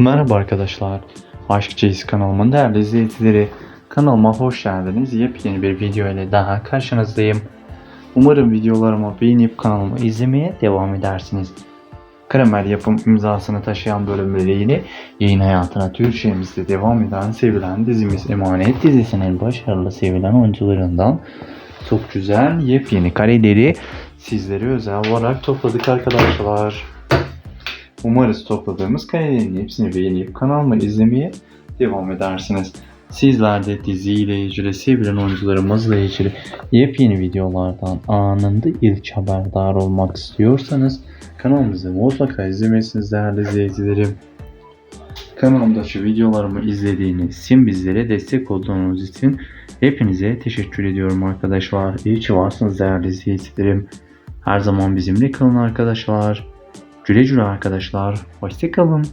Merhaba arkadaşlar. Aşk Çeyiz kanalımın değerli izleyicileri. Kanalıma hoş geldiniz. Yepyeni bir video ile daha karşınızdayım. Umarım videolarımı beğenip kanalımı izlemeye devam edersiniz. Kramer yapım imzasını taşıyan bölümleriyle yayın hayatına Türkçemizde devam eden sevilen dizimiz Emanet dizisinin başarılı sevilen oyuncularından çok güzel yepyeni kareleri sizlere özel olarak topladık arkadaşlar. Umarız topladığımız karelerin hepsini beğenip kanalıma izlemeye devam edersiniz. Sizler de diziyle ilgili sevilen oyuncularımızla ilgili yepyeni videolardan anında ilk haberdar olmak istiyorsanız kanalımızı mutlaka izlemesiniz değerli izleyicilerim. Kanalımdaki videolarımı izlediğiniz için bizlere destek olduğunuz için hepinize teşekkür ediyorum arkadaşlar. İyi ki varsınız değerli izleyicilerim. Her zaman bizimle kalın arkadaşlar. Güle güle arkadaşlar. Hoşçakalın.